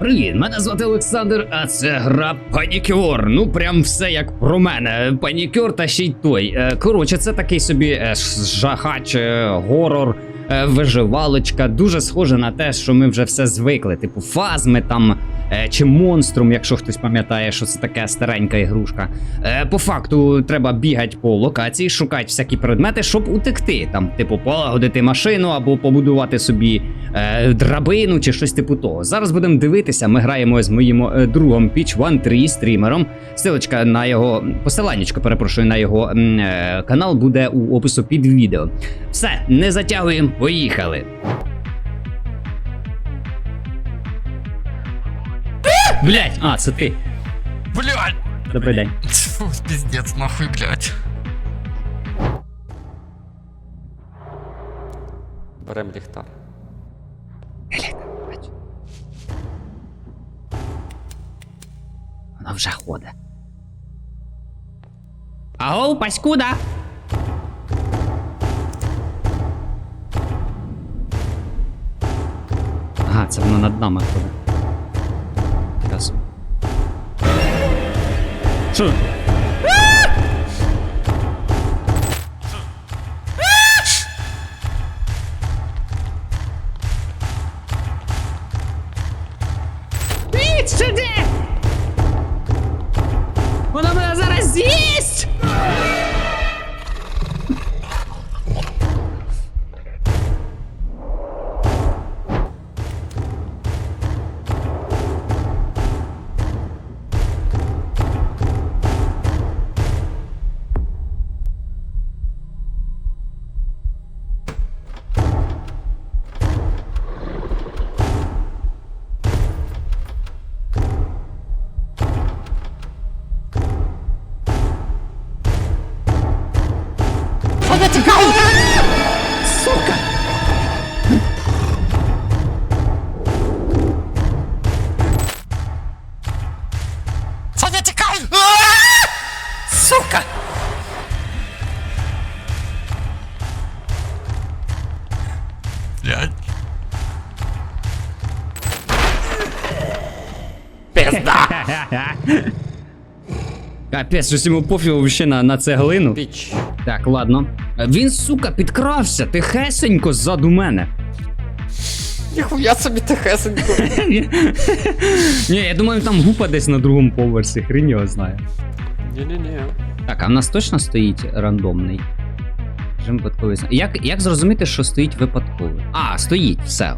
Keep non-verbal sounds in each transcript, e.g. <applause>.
Привіт, мене звати Олександр, а це гра Панікюр. Ну прям все як про мене. Панікюр та ще й той. Е, Коротше, це такий собі е, жахач, е, горор, виживалочка. Дуже схоже на те, що ми вже все звикли. Типу фазми там. е, Чи монструм, якщо хтось пам'ятає, що це таке старенька ігрушка. Е, по факту треба бігати по локації, шукати всякі предмети, щоб утекти. Там, типу, полагодити машину або побудувати собі е, драбину чи щось типу того. Зараз будемо дивитися. Ми граємо з моїм е, другом Pitch One 3 стрімером. Силочка на його посиланнячко, перепрошую, на його е, канал буде у опису під відео. Все, не затягуємо, поїхали. Блять, а, це ти. Блядь! Добрий день. Фу, пиздец, нахуй, блядь. Берем ліхтар. Вона вже ходить. Ау, паскуда! Це воно над нами ходить. Що? Сука! Блядь. Пизда! <laughs> Капець, щось йому пофігу ще на, на цеглину. Піч. Так, ладно. Він, сука, підкрався тихесенько ззаду мене. Ніхуя собі тихесенько. <laughs> Ні, я думаю, там гупа десь на другому поверсі, хрень його знає. Ні-ні-ні. Так, а в нас точно стоїть рандомний. Режим випадковий. Як, як зрозуміти, що стоїть випадковий? А, стоїть, все.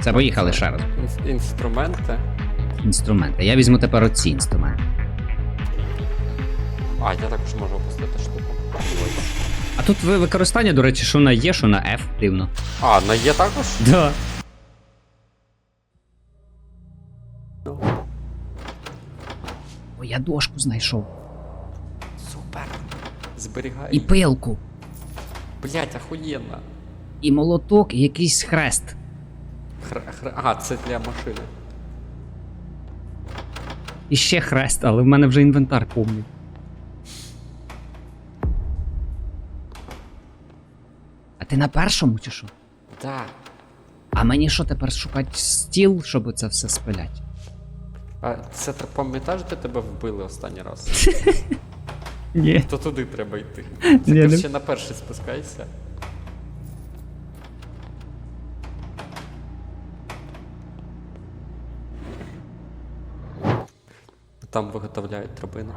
Це поїхали ще раз. Інструменти. Інструменти. Я візьму тепер оці інструменти. А, я також можу опустити штуку. А тут використання, до речі, що на Е, що на F, дивно. А, на є також? Да. Я дошку знайшов. Супер. Зберігай. І пилку, Блять, охуєнно. і молоток, і якийсь хрест. Хр... Хр... Ага, це для машини. І ще хрест, але в мене вже інвентар повний. А ти на першому чи що? Да. А мені що тепер шукати стіл, щоб це все спилять? А це ти пам'ятаєш, де тебе вбили останній раз? <laughs> Ні. То туди треба йти. <laughs> Це ще на перший спускайся. Там виготовляють драбину.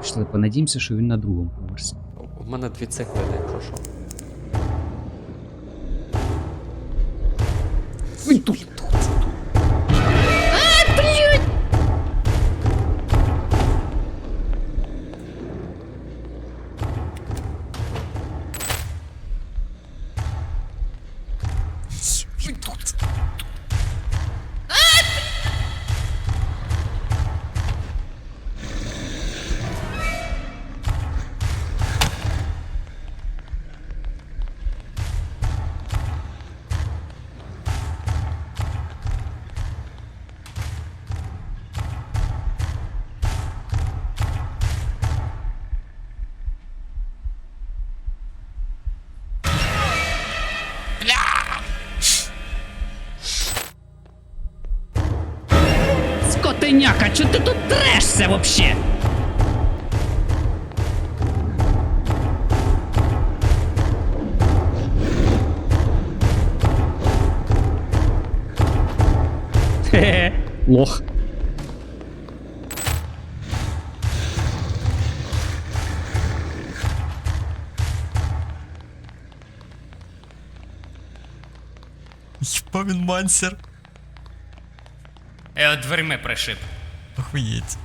Пішли, понадіємося, що він на другому поверсі. У мене дві цеглини, якщо що. Він тут. Синяка, чого ти тут трешся вообще? Хе-хе, лох. Єба він мансер. Я от дверми пришиб. Охуєть.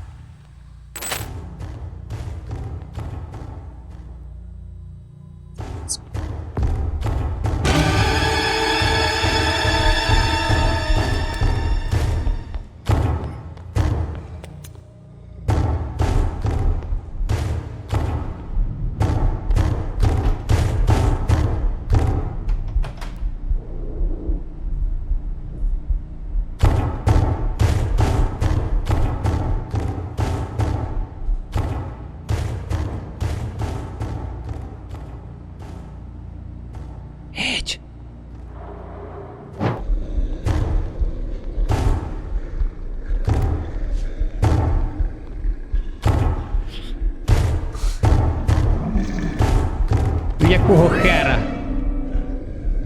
Якого хера?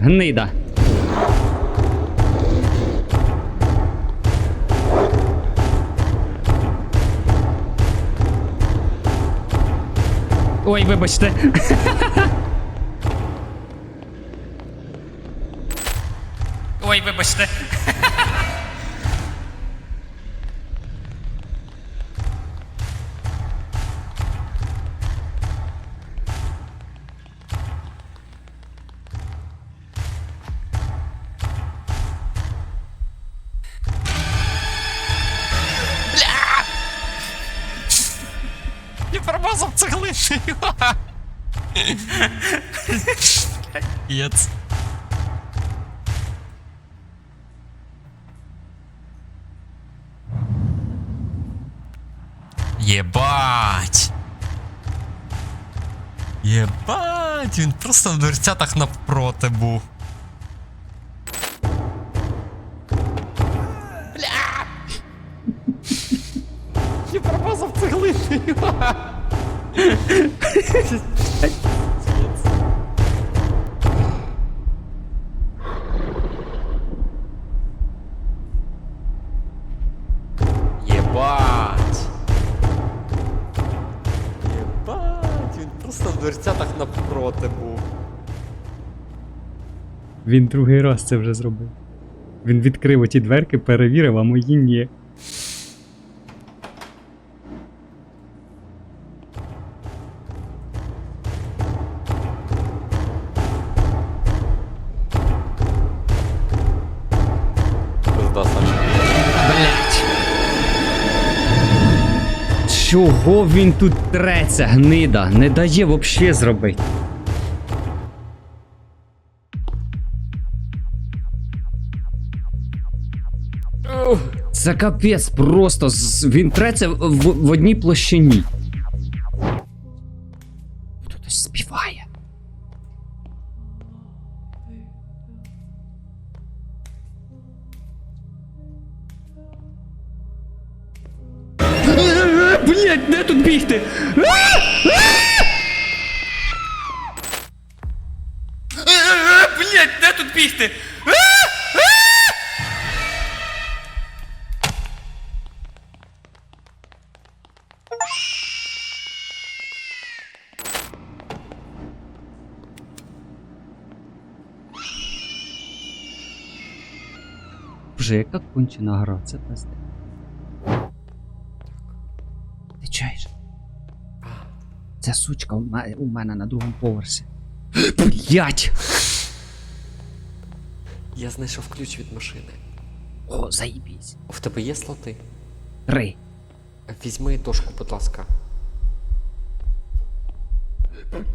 Гнида. Ой, вибачте. <laughs> Ой, вибачте. <laughs> Промазав цеглиною. Єц. Єбать. Єбать, він просто в дверцятах навпроти був. Я промазав цеглиною. Єбать. Єбать, він просто в дверцятах навпроти був. Він другий раз це вже зробив. Він відкрив оті дверки, перевірив, а мої ні. Чого він тут треться, гнида? Не дає взагалі зробити. Це капець просто. Він треться в, в одній площині. Блять, де тут бігти? Блять, де тут бігти? Боже, яка кончена гра, це пизде. Ти? Ця сучка у ме- у мене на другому поверсі. <gasps> Блять! Я знайшов ключ від машини. О, заїбісь. В тебе є слоти? Три. Візьми дошку, будь ласка.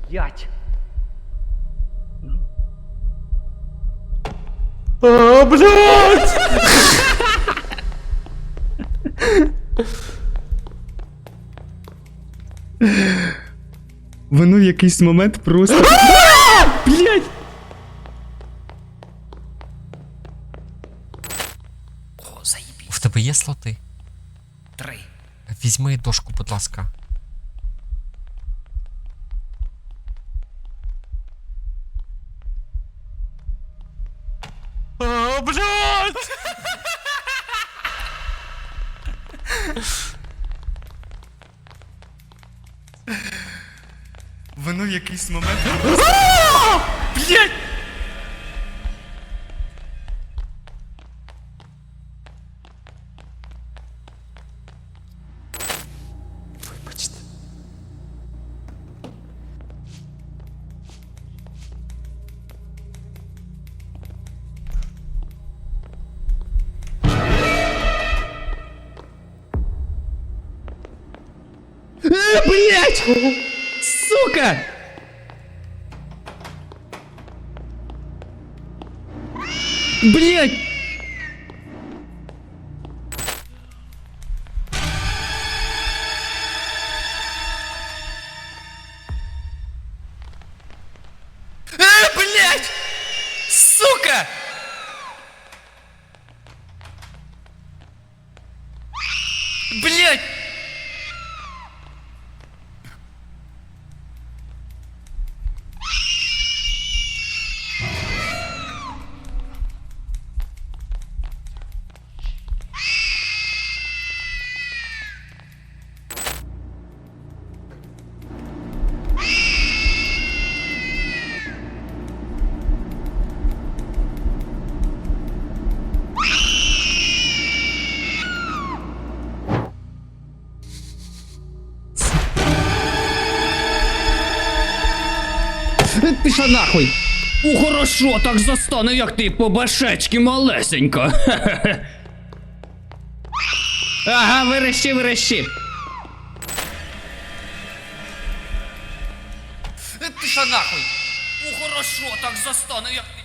Блять! А, блядь! <laughs> Воно в якийсь момент просто. Блять! О, заїбі. В тебе є слоти? Три. Візьми дошку, будь ласка. Якийсь момент. Блять! Вибачте. Е, блять! Сука! Блять! Пішла нахуй! У хорошо, так застане, як ти по башечки малесенько. <laughs> Ага, вирощи, вирощи. Е, Пішла нахуй! У хорошо, так застане, як ти.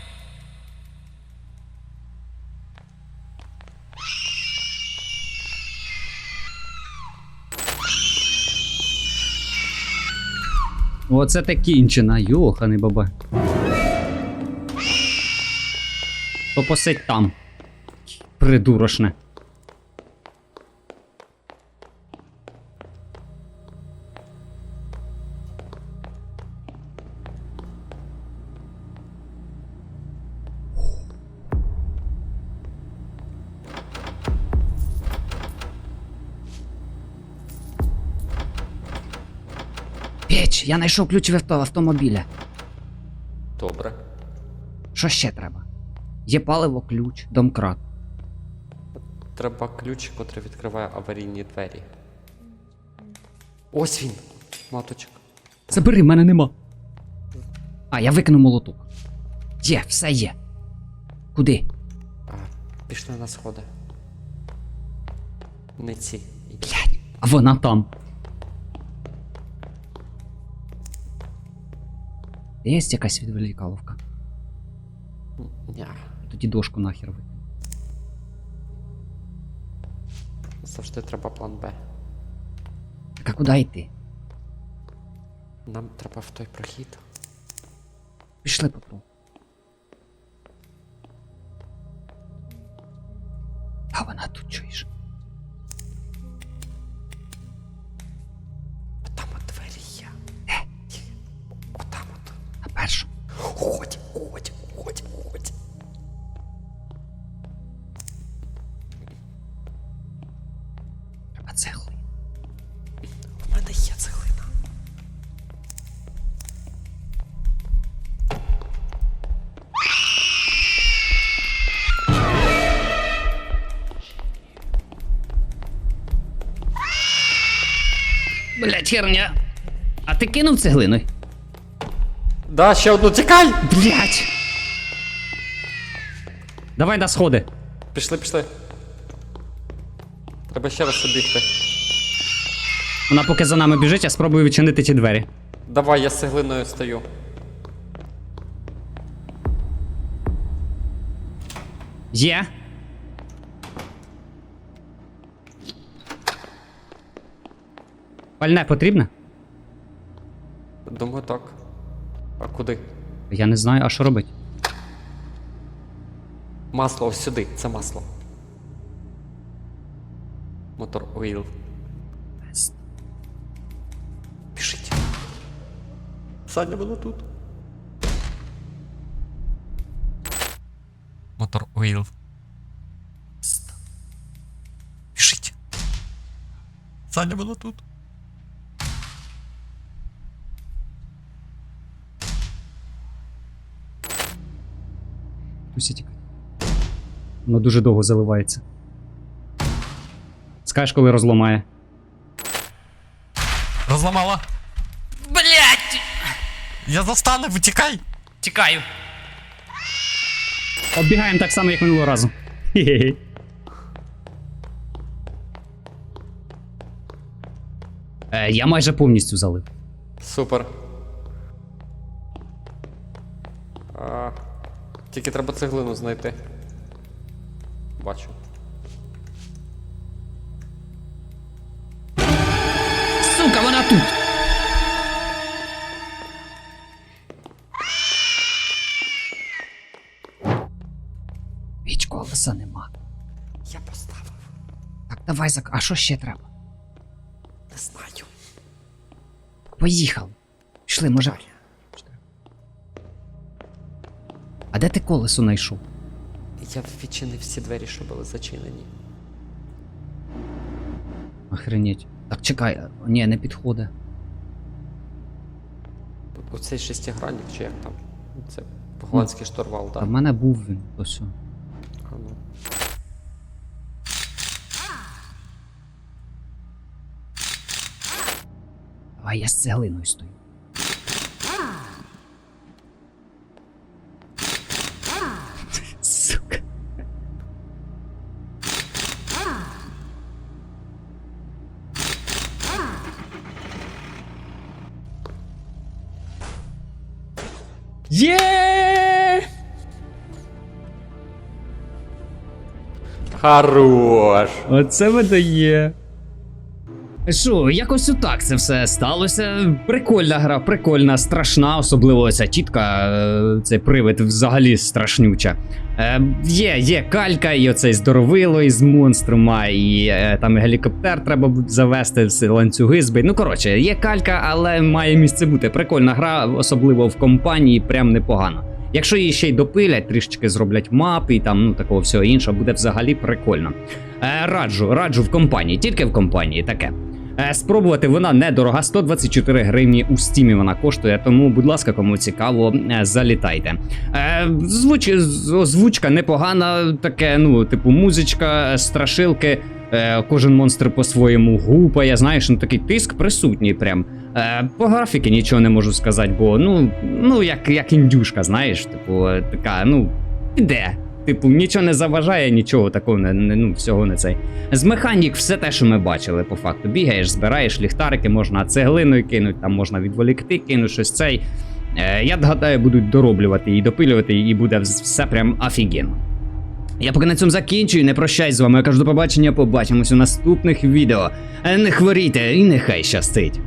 Оце та кінчена, йоханий баба. То посидь там. Придурошне. Печ, я знайшов ключ від авто- автомобіля. Добре. Що ще треба? Є паливо, ключ, домкрат. Треба ключ, котрий відкриває аварійні двері. Ось він, маточок. Забери, в мене нема. А, я викину молоток. Є, все є. Куди? А, пішли на сходи. Не ці. Блядь, а вона там. Є якась відволікаловка? Тоді дошку нахер ви. Завжди треба план Б. Так а куди йти? Нам треба в той прохід. Пішли попробуй. Цеглою. В мене є цеглина. Блять, херня. А ти кинув цеглиною? Да, ще одну тікай! Блять. Давай на сходи. Пішли, пішли. Треба ще раз обігти. Вона поки за нами біжить, я спробую відчинити ті двері. Давай, я з цеглиною стою. Є. Пальне потрібне? Думаю, так. А куди? Я не знаю, а що робити? Масло ось сюди, це масло. Мотор Oil. Біжіть. Саня було тут. Motor Oil. Біжіть. Саня було тут. Пустіть. Воно дуже довго заливається. Скажеш, коли розламає. Розламала. Блять! Я застану, витікай. Тікаю. Оббігаємо так само, як минулого разу. Хе-хе. Е, я майже повністю залив. Супер. А, тільки треба цеглину знайти. Бачу. Тут! Віч колеса нема. Я поставив. Так, давай зак. А що ще треба? Не знаю. Поїхав. Пішли, може. А де ти колесо знайшов? Я відчинив всі двері, що були зачинені. Охренеть. Так, чекай, ні, не підходить. Оцей шестигранник, чи як там? Це голландський штурвал, А так. в мене був він, по все. А ну. А я з цеглиною стою. Є! Хорош! Оце видає. Що, якось отак це все сталося. Прикольна гра, прикольна, страшна, особливо ця тітка, е, цей привид взагалі страшнюча. Е, є, є калька, і оцей здоровило із монструма, і е, там гелікоптер треба завести, ланцюги збити. Ну коротше, є калька, але має місце бути. Прикольна гра, особливо в компанії, прям непогано. Якщо її ще й допилять, трішечки зроблять мапи і там ну такого всього іншого, буде взагалі прикольно. Е, раджу, раджу в компанії, тільки в компанії таке. Е, спробувати вона недорога, 124 гривні у стімі вона коштує, тому, будь ласка, кому цікаво, е, залітайте. Е, звуч, озвучка непогана, таке, ну, типу, музичка, е, страшилки. Е, кожен монстр по-своєму гупає, знаєш, ну такий тиск присутній прям. Е, по графіки нічого не можу сказати, бо ну, ну як, як індюшка, знаєш, типу, е, така, ну, іде. Типу, нічого не заважає, нічого такого не, не ну, всього не цей. З механік все те, що ми бачили, по факту. Бігаєш, збираєш ліхтарики, можна цеглиною кинути, там можна відволікти, кинути щось цей. Е, я гадаю, будуть дороблювати і допилювати, і буде все прям офігенно. Я поки на цьому закінчую, не прощаюсь з вами. Я кажу до побачення, побачимось у наступних відео. Не хворійте і нехай щастить.